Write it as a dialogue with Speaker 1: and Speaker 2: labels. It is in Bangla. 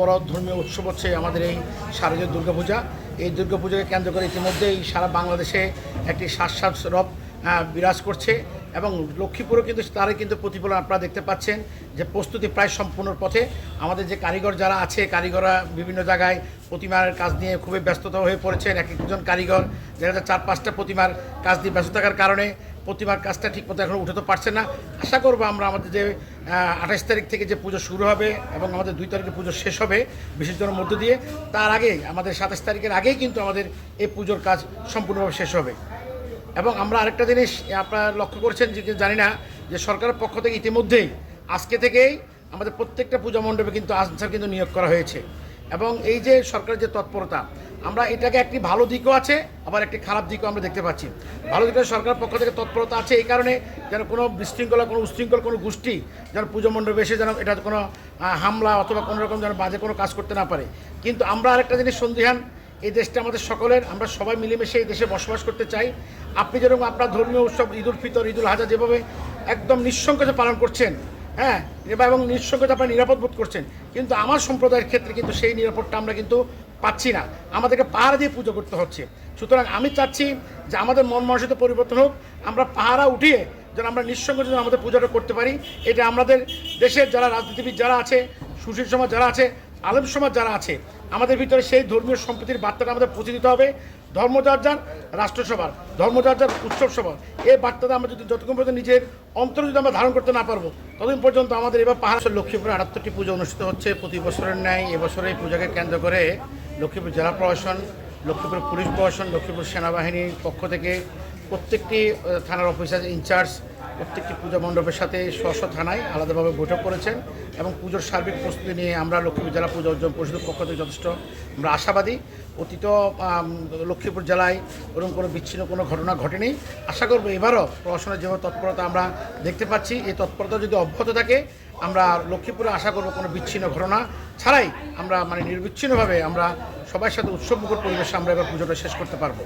Speaker 1: বড় ধর্মীয় উৎসব হচ্ছে আমাদের এই শারদীয় দুর্গাপূজা। এই দুর্গাপূজাকে কেন্দ্র করে ইতিমধ্যেই সারা বাংলাদেশে একটি শ্বাস রব বিরাজ করছে। এবং লক্ষ্মীপুরও কিন্তু তারই কিন্তু প্রতিফলন আপনারা দেখতে পাচ্ছেন যে প্রস্তুতি প্রায় সম্পূর্ণ পথে। আমাদের যে কারিগর যারা আছে, কারিগররা বিভিন্ন জায়গায় প্রতিমার কাজ নিয়ে খুবই ব্যস্ততা হয়ে পড়েছেন। এক একজন কারিগর, দেখা যায় চার পাঁচটা প্রতিমার কাজ দিয়ে ব্যস্ত থাকার কারণে প্রতিমার কাজটা ঠিকমতো এখন উঠাতে পারছে না। আশা করব আমরা আমাদের যে আঠাশ তারিখ থেকে যে পুজো শুরু হবে এবং আমাদের দুই তারিখে পুজো শেষ হবে বিসর্জনের মধ্য দিয়ে, তার আগে, আমাদের সাতাশ তারিখের আগেই কিন্তু আমাদের এই পুজোর কাজ সম্পূর্ণভাবে শেষ হবে। এবং আমরা আরেকটা জিনিস আপনারা লক্ষ্য করছেন যে জানি না যে সরকারের পক্ষ থেকে ইতিমধ্যেই আজকে থেকেই আমাদের প্রত্যেকটা পূজা মণ্ডপে কিন্তু আনসার কিন্তু নিয়োগ করা হয়েছে। এবং এই যে সরকারের যে তৎপরতা, আমরা এটাকে একটি ভালো দিকও আছে, আবার একটি খারাপ দিকও আমরা দেখতে পাচ্ছি। ভালো দিকটা সরকার পক্ষ থেকে তৎপরতা আছে এই কারণে যেন কোনো বিশৃঙ্খলা, কোনো উশৃঙ্খল, কোনো গোষ্ঠী যেন পুজো মণ্ডপে এসে যেন এটা কোনো হামলা অথবা কোনো রকম যেন বাজে কোনো কাজ করতে না পারে। কিন্তু আমরা আরেকটা জিনিস সন্দিহান এই দেশটা আমাদের সকলের, আমরা সবাই মিলেমিশে এই দেশে বসবাস করতে চাই। আপনি যেরকম আপনার ধর্মীয় উৎসব, ঈদ উল ফিতর ঈদুল হাজা যেভাবে একদম নিঃসংকোচে পালন করছেন হ্যাঁ এবং নিঃসংকোচে আপনার নিরাপদ বোধ করছেন, কিন্তু আমার সম্প্রদায়ের ক্ষেত্রে কিন্তু সেই নিরাপদটা আমরা কিন্তু পাচ্ছি না। আমাদেরকে পাহাড় দিয়ে পুজো করতে হচ্ছে। সুতরাং আমি চাচ্ছি যে আমাদের মন মানসিকতা পরিবর্তন হোক, আমরা পাহারা উঠিয়ে যেন আমরা নিঃসংকোচে যেন আমাদের পুজোটা করতে পারি। এটা আমাদের দেশের যারা রাজনীতিবিদ যারা আছে, সুশীল সমাজ যারা আছে আলেম সমাজ যারা আছে, আমাদের ভিতরে সেই ধর্মীয় সম্প্রীতির বার্তাটা আমাদের পৌঁছে দিতে হবে। ধর্ম যার যার রাষ্ট্রসভার ধর্ম যার যার উৎসব সভা এই বার্তাটা আমরা যদি যতক্ষণ পর্যন্ত নিজের অন্তর যদি আমরা ধারণ করতে না পারব, ততদিন পর্যন্ত আমাদের এবার পাহাড় লক্ষ্মীপুরে আটাত্তরটি পুজো অনুষ্ঠিত হচ্ছে প্রতি বছরের ন্যায়। এবছর এই পূজাকে কেন্দ্র করে লক্ষ্মীপুর জেলা প্রশাসন, লক্ষ্মীপুর পুলিশ প্রশাসন, লক্ষ্মীপুর সেনাবাহিনীর পক্ষ থেকে প্রত্যেকটি থানার অফিসার ইনচার্জ প্রত্যেকটি পূজা মণ্ডপের সাথে স্ব থানায় আলাদাভাবে বৈঠক করেছেন এবং পুজোর সার্বিক প্রস্তুতি নিয়ে আমরা লক্ষ্মীপুর জেলা পূজা অর্জন পরিষদের পক্ষ থেকে যথেষ্ট আমরা আশাবাদী। অতীত লক্ষ্মীপুর জেলায় ওরকম কোনো বিচ্ছিন্ন কোনো ঘটনা ঘটেনি। আশা করব এবারও প্রশাসনের যেভাবে তৎপরতা আমরা দেখতে পাচ্ছি, এই তৎপরতা যদি অব্যাহত থাকে, আমরা লক্ষ্মীপুরে আশা করব কোনো বিচ্ছিন্ন ঘটনা ছাড়াই আমরা মানে নির্বিচ্ছিন্নভাবে আমরা সবার সাথে উৎসবমুখর পরিবেশে আমরা এবার পুজোটা শেষ করতে পারব।